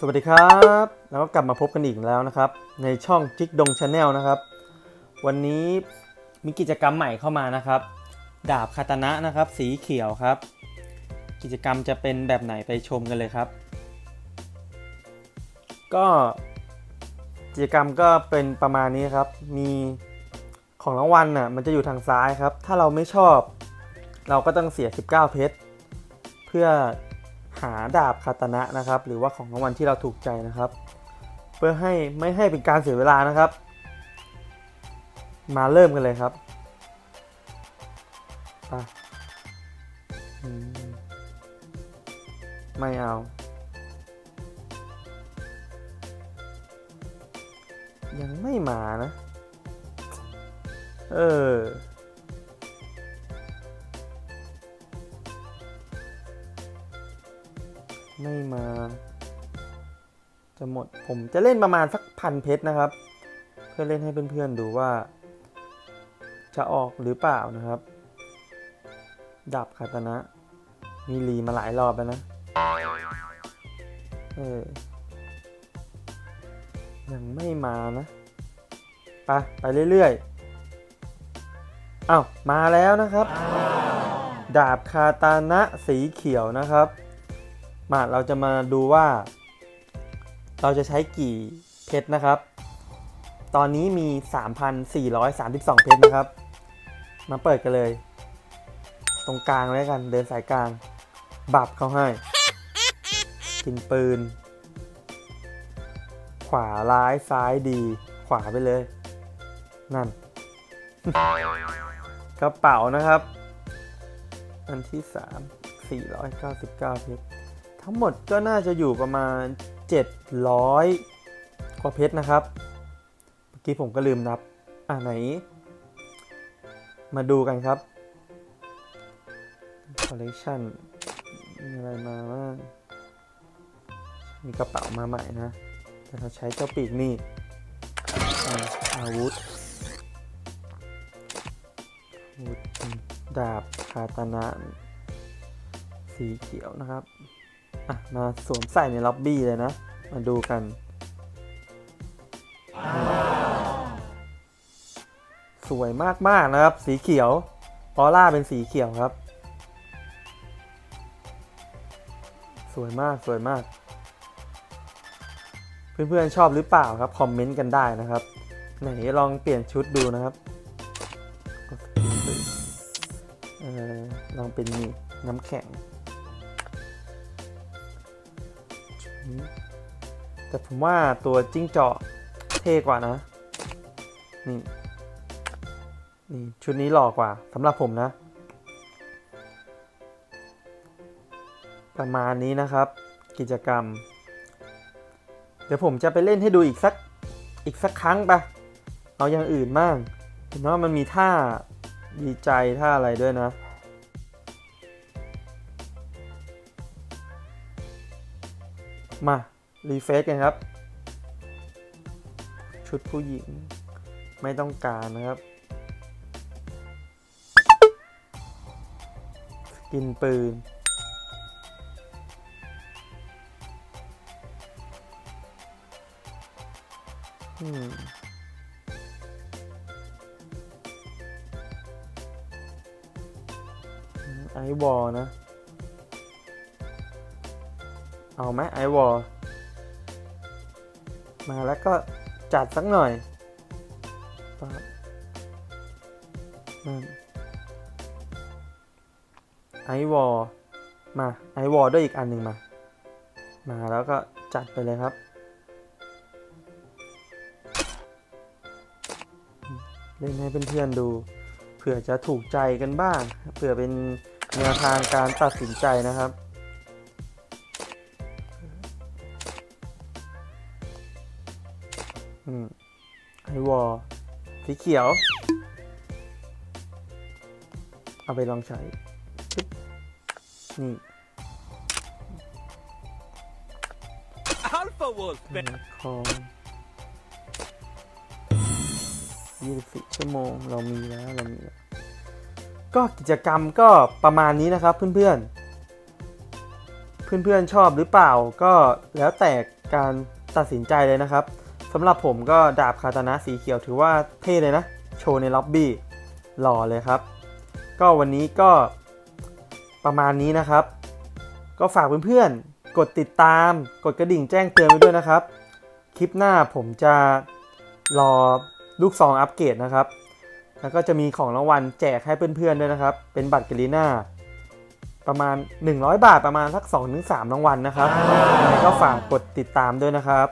สวัสดีครับ แล้วก็กลับมาพบกันอีกแล้วนะครับ ในช่องจิกดงชาแนลนะครับ วันนี้มีกิจกรรมใหม่เข้ามานะครับ ดาบคาตานะนะครับ สีเขียวครับ กิจกรรมจะเป็นแบบไหนไปชมกันเลยครับ ก็กิจกรรมก็เป็นประมาณนี้ครับ มีของรางวัลน่ะมันจะอยู่ทางซ้ายครับ ถ้าเราไม่ชอบ เราก็ต้องเสีย 19 เพชรเพื่อ หาดาบคาตนะนะครับ หรือว่าของรางวัลที่เราถูกใจนะครับ เพื่อให้ไม่ให้เป็นการเสียเวลานะครับ มาเริ่มกันเลยครับไปอืมไม่เอา ยังไม่มานะ เออ ไม่มา จะหมดผมจะเล่นประมาณสักพันเพชรนะครับ เพื่อเล่นให้เพื่อนๆดูว่า จะออกหรือเปล่านะครับดับคาตานะ มีรีมาหลายรอบแล้วนะ เออ ยังไม่มานะ ไป ไปเรื่อยๆอ้าว มาแล้วนะครับ ดาบคาตานะสีเขียวนะครับ มาเราจะมาดูว่า เราจะใช้กี่เพชรนะครับ ตอนนี้มี 3,432 เพชรนะครับ มาเปิดกันเลย ตรงกลางเลยกันเดินสายกลาง บับเขาให้ กินปืน ขวาร้ายซ้ายดี ขวาไปเลย นั่น กระเป๋านะครับ อันที่ 3 499 เพชร ทั้งหมดก็น่าจะอยู่ประมาณ 700 กว่าเพชรนะครับ เมื่อกี้ผมก็ลืมนับ อ่าไหน มาดูกันครับ collection มีอะไรมาบ้างมีกระเป๋ามาใหม่นะ แต่เราใช้เจ้าปีกนี่อาอาวุธอาวุธดาบคาตานะสีเขียวนะครับ อะมาสวมใส่ในล็อบบี้เลยนะ มาดูกัน สวยมากๆนะครับ สีเขียว ออร่าเป็นสีเขียวครับ สวยมากสวยมาก เพื่อนๆชอบหรือเปล่าครับ คอมเมนต์กันได้นะครับ ไหนลองเปลี่ยนชุดดูนะครับกดสกินปืนเออลองเป็นนี่น้ำแข็ง แต่ผมว่าตัวจิ้งจอกเท่กว่านะ นี่นี่ชุดนี้หล่อกว่าสำหรับผมนะ ประมาณนี้นะครับ กิจกรรม เดี๋ยวผมจะไปเล่นให้ดูอีกสักอีกสักครั้งปะเอาอย่างอื่นบ้างเห็นว่ามันมีท่าดีใจท่าอะไรด้วยนะ มา รีเฟซกันครับ ชุดผู้หญิงไม่ต้องการนะครับ กินปืน อืมไอวอลนะ เอาไหมไอวอลมาแล้วก็จัดสักหน่อยปั๊บไอวอลมาไอวอลด้วยอีกอันหนึ่งมา มาแล้วก็จัดไปเลยครับ เล่นให้เพื่อนๆดูเผื่อจะถูกใจกันบ้าง เผื่อเป็นแนวทางการตัดสินใจนะครับ อืมไอวอลสีเขียว เอาไปลองใช้ปึ๊บนี่ Alpha Wolf เป็นคอยี่สิบสี่ชั่วโมง เรามีแล้ว เรามีแล้ว ก็กิจกรรมก็ประมาณนี้นะครับเพื่อนๆ เพื่อนๆชอบหรือเปล่าก็แล้วแต่การตัดสินใจเลยนะครับ สำหรับผมก็ดาบคาตานะสีเขียวถือว่าเท่เลยนะ โชว์ในล็อบบี้หล่อเลยครับ ก็วันนี้ก็ประมาณนี้นะครับ ก็ฝากเพื่อนๆ กดติดตาม กดกระดิ่งแจ้งเตือนไว้ด้วยนะครับ คลิปหน้าผมจะรอลูกซองอัปเกรดนะครับ แล้วก็จะมีของรางวัลแจกให้เพื่อนๆด้วยนะครับ เป็นบัตรกรีน่าประมาณ 100 บาทประมาณสัก 2-3รางวัลนะครับ ก็ฝากกดติดตามด้วยนะครับ